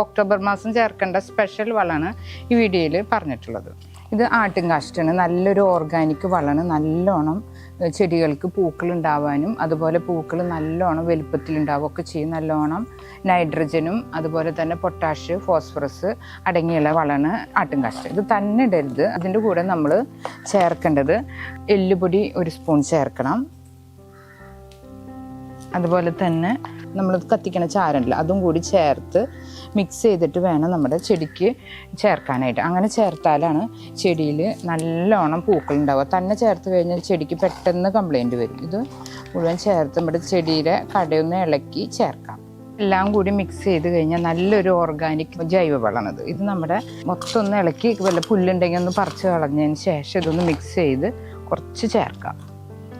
October മാസം ചേർക്കേണ്ട special വളമാണ് ഈ വീഡിയോയിൽ പറഞ്ഞിട്ടുള്ളത്. ഇത് ആട്ടും കാഷ്ടാണ് നല്ലൊരു ഓർഗാനിക് വളമാണ്. നല്ലോണം ചെടികൾക്ക് പൂക്കൾ ഉണ്ടാവാനും അതുപോലെ പൂക്കൾ നല്ലോണം വലുപ്പത്തിലുണ്ടാവുകയൊക്കെ ചെയ്യും. നല്ലോണം നൈട്രജനും അതുപോലെ തന്നെ പൊട്ടാഷ് ഫോസ്ഫറസ് അടങ്ങിയുള്ള വളമാണ് ആട്ടിൻകാഷ്ടം ഇത് തന്നെ ഇടരുത്. അതിന്റെ കൂടെ നമ്മൾ ചേർക്കേണ്ടത് എല്ലുപൊടി ഒരു സ്പൂൺ ചേർക്കണം. അതുപോലെ തന്നെ നമ്മൾ കത്തിക്കണ ചാരനില്ല അതും കൂടി ചേർത്ത് മിക്സ് ചെയ്തിട്ട് വേണം നമ്മുടെ ചെടിക്ക് ചേർക്കാനായിട്ട്. അങ്ങനെ ചേർത്താലാണ് ചെടിയിൽ നല്ലോണം പൂക്കൾ ഉണ്ടാവുക തന്നെ ചേർത്ത് കഴിഞ്ഞാൽ ചെടിക്ക് പെട്ടെന്ന് കംപ്ലൈന്റ് വരും. ഇത് മുഴുവൻ ചേർത്ത് നമ്മുടെ ചെടിയുടെ കടയൊന്ന് ഇളക്കി ചേർക്കാം. എല്ലാം കൂടി മിക്സ് ചെയ്ത് കഴിഞ്ഞാൽ നല്ലൊരു ഓർഗാനിക് ജൈവ ജൈവവളമാണിത് ഇത് നമ്മുടെ മൊത്തം ഒന്ന് ഇളക്കി വല്ല പുല്ലുണ്ടെങ്കിൽ ഒന്ന് പറിച്ച് കളഞ്ഞതിന് ശേഷം ഇതൊന്ന് മിക്സ് ചെയ്ത് കുറച്ച് ചേർക്കാം.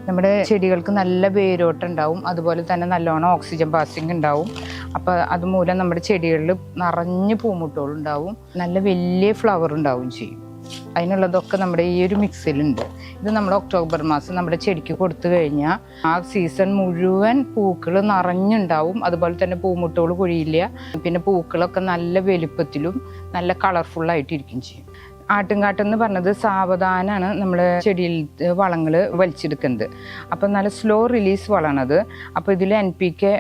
നമ്മുടെ ചെടികൾക്ക് നല്ല വേരോട്ടം ഉണ്ടാവും. അതുപോലെ തന്നെ നല്ലോണം ഓക്സിജൻ പാസിങ് ഉണ്ടാവും. അപ്പോൾ അതുമൂലം നമ്മുടെ ചെടികളിൽ നിറഞ്ഞ് പൂമുട്ടുകളുണ്ടാവും നല്ല വലിയ ഫ്ലവർ ഉണ്ടാവും ചെയ്യും. അതിനുള്ളതൊക്കെ നമ്മുടെ ഈ ഒരു മിക്സിലുണ്ട് ഇത് നമ്മൾ ഒക്ടോബർ മാസം നമ്മുടെ ചെടിക്ക് കൊടുത്തു കഴിഞ്ഞാൽ ആ സീസൺ മുഴുവൻ പൂക്കൾ നിറഞ്ഞുണ്ടാവും. അതുപോലെ തന്നെ പൂമുട്ടുകൾ കൊഴിയില്ല. പിന്നെ പൂക്കളൊക്കെ നല്ല വലുപ്പത്തിലും നല്ല കളർഫുള്ളായിട്ടിരിക്കും ചെയ്യും. ആട്ടുംകാട്ടം എന്ന് പറഞ്ഞത് സാവധാനമാണ് നമ്മൾ ചെടിയിൽ വളങ്ങൾ വലിച്ചെടുക്കുന്നത്. അപ്പം നല്ല സ്ലോ റിലീസ് വളമാണത്. അപ്പോൾ ഇതിൽ എൻ പി കെ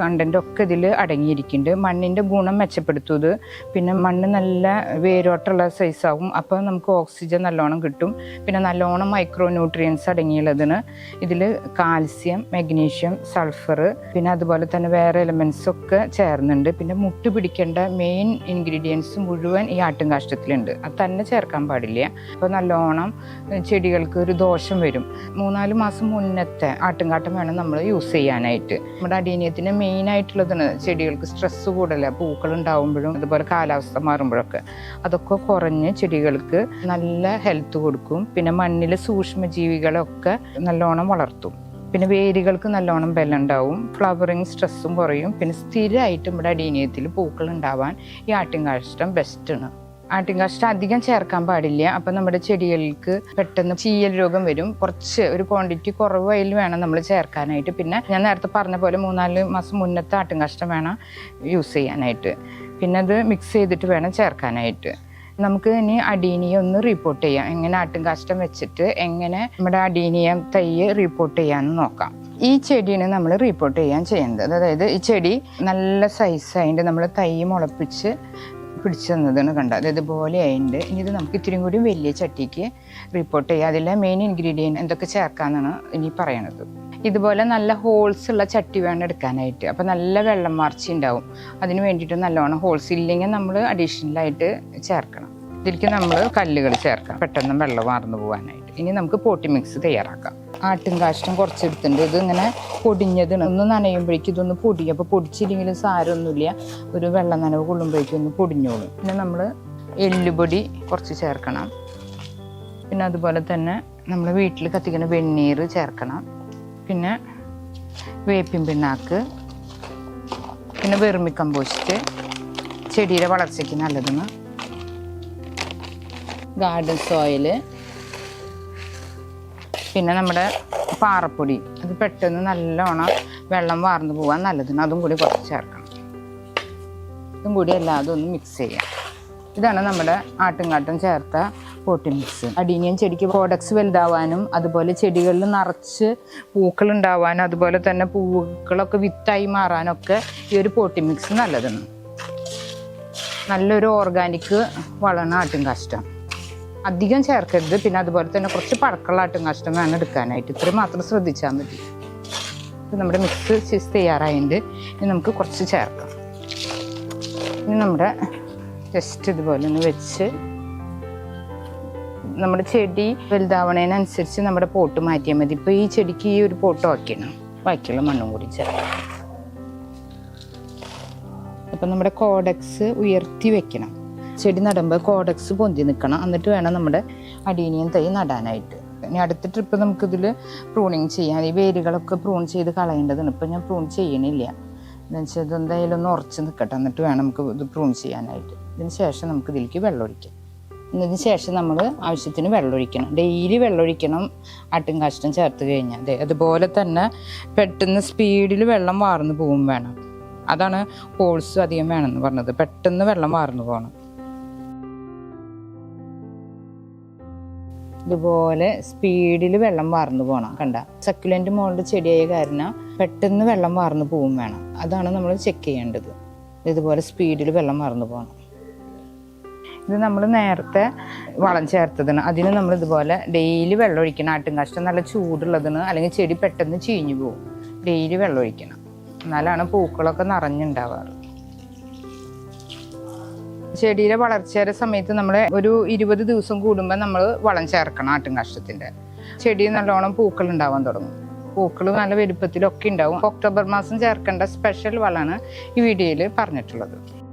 കണ്ടന്റ് ഒക്കെ ഇതിൽ അടങ്ങിയിരിക്കുന്നുണ്ട്. മണ്ണിന്റെ ഗുണം മെച്ചപ്പെടുത്തുന്നത്. പിന്നെ മണ്ണ് നല്ല വേരോട്ടുള്ള സൈസാവും അപ്പോൾ നമുക്ക് ഓക്സിജൻ നല്ലോണം കിട്ടും. പിന്നെ നല്ലോണം മൈക്രോ ന്യൂട്രിയൻസ് അടങ്ങിയുള്ളതിന് ഇതിൽ കാൽസ്യം മെഗ്നീഷ്യം സൾഫർ പിന്നെ അതുപോലെ തന്നെ വേറെ എലമെൻസ് ഒക്കെ ചേർന്നുണ്ട്. പിന്നെ മുട്ട് പിടിക്കേണ്ട മെയിൻ ഇൻഗ്രീഡിയൻസ് മുഴുവൻ ഈ ആട്ടുംകാഷ്ടത്തിലുണ്ട്. അത് തന്നെ ചേർക്കാൻ പാടില്ല. അപ്പോൾ നല്ലോണം ചെടികൾക്ക് ഒരു ദോഷം വരും. മൂന്നാൽ മാസം മുന്നത്തെ ആട്ടുംകാട്ടം വേണം നമ്മൾ യൂസ് ചെയ്യാനായിട്ട്. നമ്മുടെ അടീനിയത്തിന് മെയിൻ ആയിട്ടുള്ളതാണ് ചെടികൾക്ക് സ്ട്രെസ് കൂടല പൂക്കൾ ഉണ്ടാവുമ്പോഴും അതുപോലെ കാലാവസ്ഥ മാറുമ്പോഴൊക്കെ. അതൊക്കെ കുറഞ്ഞ് ചെടികൾക്ക് നല്ല ഹെൽത്ത് കൊടുക്കും. പിന്നെ മണ്ണിലെ സൂക്ഷ്മജീവികളൊക്കെ നല്ലോണം വളർത്തും. പിന്നെ വേരുകൾക്ക് നല്ലോണം ബലം ഉണ്ടാവും. ഫ്ലവറിങ് സ്ട്രെസ്സും കുറയും. പിന്നെ സ്ഥിരമായിട്ട് നമ്മുടെ അടീനിയത്തിൽ പൂക്കൾ ഉണ്ടാവാൻ ഈ ആട്ടിൻകാഷ്ടം ബെസ്റ്റാണ് ആട്ടിൻകാഷ്ടം അധികം ചേർക്കാൻ പാടില്ല. അപ്പം നമ്മുടെ ചെടികൾക്ക് പെട്ടെന്ന് ചീയൽ രോഗം വരും. കുറച്ച് ഒരു ക്വാണ്ടിറ്റി കുറവായിൽ വേണം നമ്മൾ ചേർക്കാനായിട്ട്. പിന്നെ ഞാൻ നേരത്തെ പറഞ്ഞ പോലെ മൂന്നാൽ മാസം മുന്നത്തെ ആട്ടിൻകാഷ്ടം വേണം യൂസ് ചെയ്യാനായിട്ട്. പിന്നെ അത് മിക്സ് ചെയ്തിട്ട് വേണം ചേർക്കാനായിട്ട്. നമുക്ക് ഇനി അടീനിയ ഒന്ന് റിപ്പോർട്ട് ചെയ്യാം. എങ്ങനെ ആട്ടുംകാഷ്ടം വെച്ചിട്ട് എങ്ങനെ നമ്മുടെ അടീനിയ തൈ റിപ്പോർട്ട് ചെയ്യാമെന്ന് നോക്കാം. ഈ ചെടിയാണ് നമ്മൾ റിപ്പോർട്ട് ചെയ്യാൻ ചെയ്യുന്നത്. അതായത് ഈ ചെടി നല്ല സൈസായിട്ട് നമ്മൾ തൈ മുളപ്പിച്ച് പിടിച്ചു തന്നതാണ് കണ്ടത്. അത് ഇതുപോലെ ആയിട്ടുണ്ട് ഇനി ഇത് നമുക്ക് ഇത്തിരി കൂടി വലിയ ചട്ടിക്ക് റിപ്പോർട്ട് ചെയ്യാം. അതിലെ മെയിൻ ഇൻഗ്രീഡിയന്റ് എന്തൊക്കെ ചേർക്കാമെന്നാണ് ഇനി പറയണത്. ഇതുപോലെ നല്ല ഹോൾസ് ഉള്ള ചട്ടി വേണം എടുക്കാനായിട്ട്. അപ്പോൾ നല്ല വെള്ളം മറിച്ച് ഉണ്ടാവും അതിന് വേണ്ടിയിട്ട് നല്ലോണം ഹോൾസ് ഇല്ലെങ്കിൽ നമ്മൾ അഡീഷണലായിട്ട് ചേർക്കണം. ഇതിലേക്ക് നമ്മൾ കല്ലുകൾ ചേർക്കാം. പെട്ടെന്ന് വെള്ളം വാർന്നു പോകാനായിട്ട് ഇനി നമുക്ക് പോട്ടി മിക്സ് തയ്യാറാക്കാം. ആട്ടും കാഷ്ടം കുറച്ചെടുത്തിട്ടുണ്ട്. ഇത് ഇങ്ങനെ പൊടിഞ്ഞത് ഒന്ന് നനയുമ്പോഴേക്കും ഇതൊന്ന് പൊടി അപ്പോൾ പൊടിച്ചില്ലെങ്കിലും സാരമൊന്നുമില്ല. ഒരു വെള്ളം നനവ് കൊള്ളുമ്പോഴേക്കും ഒന്ന് പൊടിഞ്ഞോളും. പിന്നെ നമ്മൾ എല്ലുപൊടി കുറച്ച് ചേർക്കണം. പിന്നെ അതുപോലെ തന്നെ നമ്മൾ വീട്ടിൽ കത്തിക്കുന്ന വെണ്ണീർ ചേർക്കണം. പിന്നെ വേപ്പിൻ പിണ്ണാക്ക്. പിന്നെ വെറുമി കമ്പോസ്റ്റ്. ചെടിയുടെ വളർച്ചയ്ക്ക് നല്ലതെന്ന്. Garden soil. പിന്നെ നമ്മുടെ പാറപ്പൊടി. അത് പെട്ടെന്ന് നല്ലോണം വെള്ളം വാർന്നു പോകാൻ നല്ലതാണ് അതും കൂടി കുറച്ച് ചേർക്കണം. ഇതും കൂടി എല്ലാതും ഒന്ന് മിക്സ് ചെയ്യാം. ഇതാണ് നമ്മുടെ ആട്ടുംകാട്ടും ചേർത്ത പോട്ടി മിക്സ് അടീനിയൻ ചെടിക്ക് പ്രോഡക്ട്സ് വലുതാവാനും അതുപോലെ ചെടികളിൽ നിറച്ച് പൂക്കൾ ഉണ്ടാവാനും അതുപോലെ തന്നെ പൂക്കളൊക്കെ വിത്തായി മാറാനൊക്കെ ഈ ഒരു പോട്ടി മിക്സ് നല്ലതാണ് നല്ലൊരു ഓർഗാനിക് വളമാണ് ആട്ടുംകാഷ്ടം. അധികം ചേർക്കരുത്. പിന്നെ അതുപോലെ തന്നെ കുറച്ച് പഴക്കമുള്ള ആട്ടുംകാഷ്ടം വേണം എടുക്കാനായിട്ട്. ഇത്രയും മാത്രം ശ്രദ്ധിച്ചാൽ മതി. നമ്മുടെ മിക്സ് ചീസ് തയ്യാറായതുകൊണ്ട് ഇനി നമുക്ക് കുറച്ച് ചേർക്കാം. ഇനി നമ്മുടെ ജസ്റ്റ് ഇതുപോലെ ഒന്ന് വെച്ച് നമ്മുടെ ചെടി വലുതാവണേനനുസരിച്ച് നമ്മുടെ പോട്ട് മാറ്റിയാൽ മതി. ഇപ്പോൾ ഈ ചെടിക്ക് ഈ ഒരു പോട്ട് വയ്ക്കണം ബാക്കിയുള്ള മണ്ണും കൂടി ചേർക്കാം. അപ്പം നമ്മുടെ കോഡക്സ് ഉയർത്തി വെക്കണം. ചെടി നടുമ്പോൾ കോഡക്സ് പൊന്തി നിൽക്കണം എന്നിട്ട് വേണം നമ്മുടെ അടീനിയൻ തൈ നടാനായിട്ട്. ഇനി അടുത്ത ട്രിപ്പ് നമുക്കിതിൽ പ്രൂണിങ് ചെയ്യാം. ഈ വേരുകളൊക്കെ പ്രൂൺ ചെയ്ത് കളയേണ്ടതാണ്. ഇപ്പം ഞാൻ പ്രൂൺ ചെയ്യണില്ല. എന്ന് വെച്ചാൽ ഇത് എന്തായാലും ഒന്ന് ഉറച്ച് നിൽക്കട്ടെ എന്നിട്ട് വേണം നമുക്ക് ഇത് പ്രൂൺ ചെയ്യാനായിട്ട്. ഇതിന് ശേഷം നമുക്ക് ഇതിലേക്ക് വെള്ളമൊഴിക്കാം. ഇതിന് ശേഷം നമ്മൾ ആവശ്യത്തിന് വെള്ളമൊഴിക്കണം. ഡെയിലി വെള്ളമൊഴിക്കണം ആട്ടും കാഷ്ടം ചേർത്ത് കഴിഞ്ഞാൽ അതെ അതുപോലെ തന്നെ പെട്ടെന്ന് സ്പീഡിൽ വെള്ളം വാർന്നു പോവും വേണം. അതാണ് ഹോൾസ് അധികം വേണമെന്ന് പറഞ്ഞത്. പെട്ടെന്ന് വെള്ളം വാർന്നു പോകണം. ഇതുപോലെ സ്പീഡിൽ വെള്ളം വാർന്നു പോകണം കണ്ട? സക്കുലന്റ് മോളുടെ ചെടിയായ കാരണം പെട്ടെന്ന് വെള്ളം വാർന്നു പോവും വേണം. അതാണ് നമ്മൾ ചെക്ക് ചെയ്യേണ്ടത്. ഇതുപോലെ സ്പീഡിൽ വെള്ളം വാർന്നു പോകണം ഇത് നമ്മൾ നേരത്തെ വളം ചേർത്തതിന് അതിന് നമ്മൾ ഇതുപോലെ ഡെയിലി വെള്ളം ഒഴിക്കണം. ആട്ടും നല്ല ചൂടുള്ളതിന് അല്ലെങ്കിൽ ചെടി പെട്ടെന്ന് ചീഞ്ഞു പോകും ഡെയിലി വെള്ളം ഒഴിക്കണം. എന്നാലാണ് പൂക്കളൊക്കെ നിറഞ്ഞുണ്ടാവാറ്. ചെടിയുടെ വളർച്ചയുടെ സമയത്ത് നമ്മൾ ഒരു ഇരുപത് ദിവസം കൂടുമ്പോൾ നമ്മൾ വളം ചേർക്കണം ആട്ടും കാഷ്ടത്തിന്റെ ചെടി നല്ലോണം പൂക്കൾ ഉണ്ടാവാൻ തുടങ്ങും. പൂക്കൾ നല്ല വലുപ്പത്തിലൊക്കെ ഉണ്ടാവും. ഒക്ടോബർ മാസം ചേർക്കേണ്ട സ്പെഷ്യൽ വളമാണ് ഈ വീഡിയോയിൽ പറഞ്ഞിട്ടുള്ളത്.